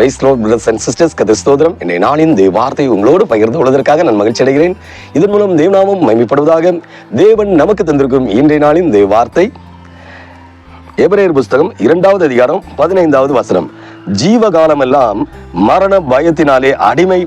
Praise Lord brothers and sisters ஸ்தோத்திரம். என்னை நாளின் தேவ வார்த்தை உங்களோடு பகிர்ந்து கொள்வதற்காக நான் மகிழ்ச்சி அடைகிறேன். இதன் மூலம் தேவநாமம் மகிமைப்படுவதாக தேவன் நமக்கு தந்திருக்கும் இன்றைய நாளின் தேவ வார்த்தை எபிரேயர் புஸ்தகம் இரண்டாவது அதிகாரம் பதினைந்தாவது வசனம். ஜீவகாலமெல்லாம் மரண பயத்தினாலே அடிமை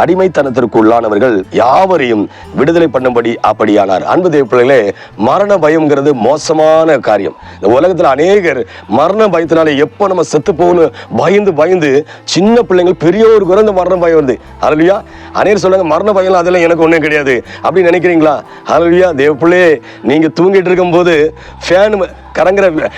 அடிமைத்தனத்திற்கு உள்ளானவர்கள் யாவரையும் விடுதலை பண்ணும்படி அப்படியானார். அன்பு தேவப்பிள்ளைகளே மரண பயம்ங்கிறது மோசமான காரியம். இந்த உலகத்தில் அநேகர் மரண பயத்தினாலே எப்போ நம்ம செத்து போகணும் பயந்து பயந்து சின்ன பிள்ளைங்கள் பெரியோருக்கு கூட இந்த மரண பயம் வந்து அருளியா அநேகர் சொல்லுங்க மரண பயம் அதெல்லாம் எனக்கு ஒன்றும் கிடையாது. அப்படின்னு நினைக்கிறீங்களா? அருளியா தேவப்பிள்ளையே நீங்கள் தூங்கிட்டு இருக்கும்போது ஃபேன் கறங்குற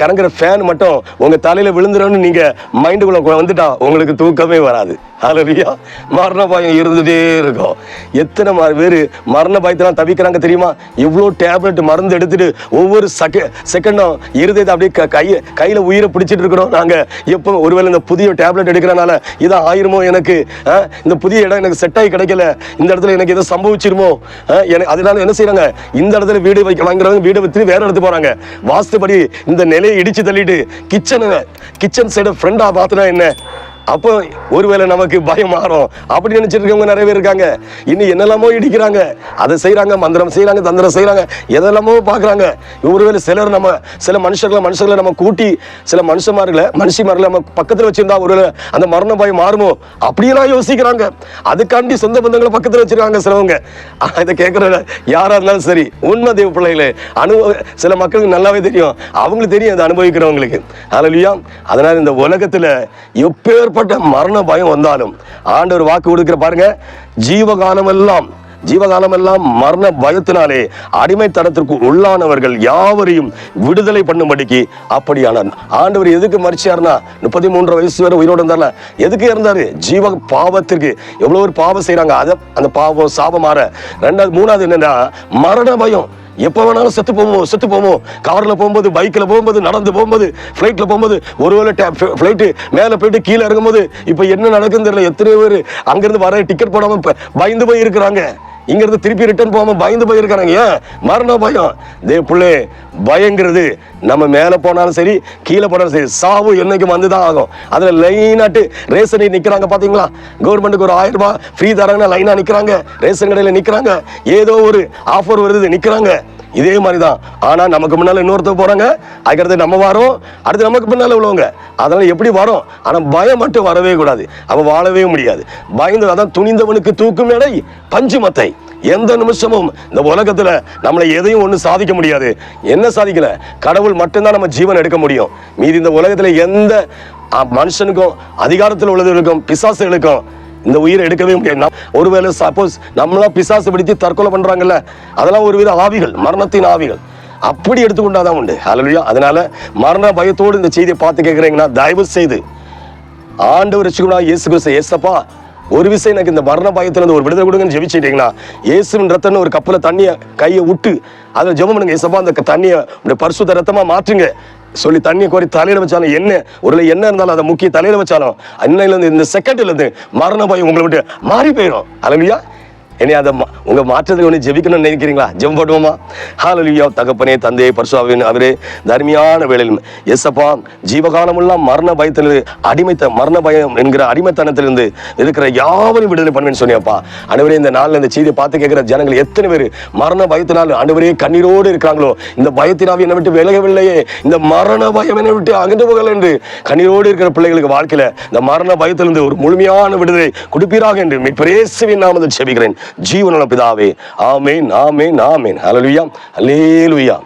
கறங்குற ஃபேன் மட்டும் உங்கள் தலையில் விழுந்துடும்னு நீங்கள் மைண்டுக்குள்ளே வந்துட்டா உங்களுக்கு தூக்கமே வராது. அதுலையா மரண பயம் இருந்துகிட்டே இருக்கும். எத்தனை பேர் மரண பயத்தெல்லாம் தவிக்கிறாங்க தெரியுமா? எவ்வளோ டேப்லெட் மருந்து எடுத்துட்டு ஒவ்வொரு செக செகண்டும் இருதயத்தை அப்படியே க- கையை கையில் உயிரை பிடிச்சிட்டு இருக்கிறோம். நாங்கள் எப்போ ஒருவேளை இந்த புதிய டேப்லெட் எடுக்கிறனால இதான் ஆயிருமோ எனக்கு? இந்த புதிய இடம் எனக்கு செட் ஆகி கிடைக்கல. இந்த இடத்துல எனக்கு எதோ சம்பவிச்சிருமோ? எனக்கு அதனால என்ன செய்கிறாங்க இந்த இடத்துல வீடு வைக்க வாங்குறவங்க வீடு விற்று வேற இடத்துக்கு வாஸ்து படி இந்த நிலையை இடிச்சு தள்ளிட்டு கிச்சனை கிச்சன் சைடு ஃப்ரெண்டாக பார்த்தனா என்ன? அப்போ ஒருவேளை நமக்கு பயம் மாறும். அப்படி நினைச்சிட்டு இருக்கவங்க நிறைய பேர் இருக்காங்க. இன்னும் என்னெல்லாமோ இடிக்கிறாங்க. அதை செய்கிறாங்க மந்திரம் செய்கிறாங்க தந்திரம் செய்கிறாங்க எதெல்லாமோ பார்க்குறாங்க. ஒருவேளை சிலர் நம்ம சில மனுஷர்களை மனுஷர்களை நம்ம கூட்டி சில மனுஷமார்களை மனுஷிமார்களை நம்ம பக்கத்தில் வச்சுருந்தா ஒருவேளை அந்த மரண பயம் மாறுமோ? அப்படியெல்லாம் யோசிக்கிறாங்க. அதுக்காண்டி சொந்த பந்தங்களை பக்கத்தில் வச்சிருக்காங்க சிலவங்க. இதை கேட்கற யாராக இருந்தாலும் சரி உண்மை தேவ பிள்ளைகளே அனுபவ சில மக்களுக்கு நல்லாவே தெரியும். அவங்களுக்கு தெரியும் அதை அனுபவிக்கிறவங்களுக்கு. அதலியாம் அதனால் இந்த உலகத்தில் எப்பேர் எப்பேற்பட்ட மரண பயம் வந்தாலும் ஆண்டவர் வாக்கு கொடுக்கிற பாருங்க ஜீவகாலம் எல்லாம் ஜீவகாலம் எல்லாம் மரண பயத்தினாலே அடிமைத்தனத்திற்கு உள்ளானவர்கள் யாவரையும் விடுதலை பண்ணும்படிக்கு அப்படியானார். ஆண்டவர் எதுக்கு மறிச்சார்னா முப்பத்தி மூன்று வயசு வரை உயிரோடு இருந்தார்ல எதுக்கு இருந்தார் ஜீவ பாவத்திற்கு. எவ்வளோ ஒரு பாவம் செய்கிறாங்க அதை அந்த பாவம் சாபம் மாற. ரெண்டாவது மூணாவது என்னன்னா மரண பயம். எப்போ வேணாலும் செத்து போவோம் செத்து போவோம். காரில் போகும்போது பைக்கில் போகும்போது நடந்து போகும்போது ஃப்ளைட்டில் போகும்போது ஒருவேளை ஃப்ளைட்டு மேலே போயிட்டு கீழே இறங்கும்போது இப்போ என்ன நடக்குன்னு தெரியல எத்தனை பேர் அங்கேருந்து வர டிக்கெட் போடாமல் பயந்து போய் இருக்கிறாங்க இங்கிருந்து திருப்பி ரிட்டர்ன் போகாமல் பயந்து போயிருக்கானுங்க. ஏன்? மரண பயம். தே பிள்ளை பயங்கிறது நம்ம மேலே போனாலும் சரி கீழே போனாலும் சரி சாவு என்றைக்கும் வந்து தான் ஆகும். அதில் லைனாட்டு ரேஷன் நிற்கிறாங்க பார்த்தீங்களா கவர்மெண்ட்டுக்கு ஒரு ஆயிரம் ரூபாய் ஃப்ரீ தராங்கன்னா லைனாக நிற்கிறாங்க ரேஷன் கடையில் நிற்கிறாங்க ஏதோ ஒரு ஆஃபர் வருது நிற்கிறாங்க இதே மாதிரி தான் ஆனால் நமக்கு முன்னால் இன்னொருத்தர் போகிறாங்க அதுக்கடுத்து நம்ம வரோம். அடுத்து நமக்கு பின்னால் உள்ளவங்க. அதனால் எப்படி வரோம்? ஆனால் பயம் மட்டும் வரவே கூடாது. அவன் வாழவே முடியாது. பயந்து அதான் துணிந்தவனுக்கு தூக்கும் எடை பஞ்சு மத்தை. எந்த நிமிஷமும் இந்த உலகத்தில் நம்மளை எதையும் ஒன்றும் சாதிக்க முடியாது. என்ன சாதிக்கல? கடவுள் மட்டும்தான் நம்ம ஜீவன் எடுக்க முடியும். மீதி இந்த உலகத்தில் எந்த மனுஷனுக்கும் அதிகாரத்தில் உள்ளவர்களுக்கும் பிசாசுகளுக்கும் இந்த உயிரை எடுக்கவே முடியாது. ஒருவேளை சப்போஸ் நம்மளா பிசாசு பிடித்து தற்கொலை பண்றாங்கல்ல அதெல்லாம் ஒரு வித ஆவிகள் மரணத்தின் ஆவிகள். அப்படி எடுத்துக்கொண்டாதான் உண்டு. ஹalleluya அதனால மரண பயத்தோடு இந்த செய்தியை பார்த்து கேட்குறீங்கன்னா தயவு செய்து ஆண்டவர் ரசிகனா இயேசு கிறிஸ்து ஏசப்பா ஒரு விஷயம் எனக்கு இந்த மரண பயத்துலேருந்து ஒரு விடுதலை கொடுங்கன்னு ஜெபிச்சிட்டீங்கன்னா இயேசுவின் ரத்தம்னு ஒரு கப்பல தண்ணியை கையை விட்டு அதில் ஜெபம் பண்ணுங்க. ஏசப்பா அந்த தண்ணியை பரிசுத்த ரத்தமாக மாற்றுங்க. சொல்லி தண்ணியை கோரி தலையில வச்சாலும் என்ன? ஒரு என்ன இருந்தாலும் அதை முக்கிய தலையில வச்சாலும் அன்னையிலேருந்து இந்த செகண்ட்லேருந்து மரண பயம் உங்களை விட்டு மாறி போயிடும் அலமியா இனி அதை உங்க மாற்றத்தை ஒன்று ஜெபிக்கணும்னு நினைக்கிறீங்களா? ஜெம் போட்டுவோமா ஹாலலியா தகப்பனே தந்தையை பரிசுவின் அவரே தர்மியான வேலையில் எஸ்அப்பா ஜீவகாலமெல்லாம் மரண பயத்திலிருந்து அடிமைத்த மரண பயம் என்கிற அடிமைத்தனத்திலிருந்து இருக்கிற யாவரையும் விடுதலை பண்ணுவேன்னு சொன்னியப்பா. அனைவரே இந்த நாளில் இந்த செய்தியை பார்த்து கேட்கிற ஜனங்கள் எத்தனை பேர் மரண பயத்தினால் அனைவரே கண்ணீரோடு இருக்கிறாங்களோ? இந்த பயத்தினாவி என்னை விட்டு விலகவில்லையே. இந்த மரண பயம் என்னை விட்டு அகன்று போகல என்று கண்ணீரோடு இருக்கிற பிள்ளைகளுக்கு வாழ்க்கையில் இந்த மரண பயத்திலிருந்து ஒரு முழுமையான விடுதலை கொடுப்பீராக என்று மிற்பரேசுவின் நாமத்தில் செபிக்கிறேன் ஜீவனுள்ள பிதாவே. ஆமேன் ஆமேன் ஆமேன். ஹalleluya ஹalleluya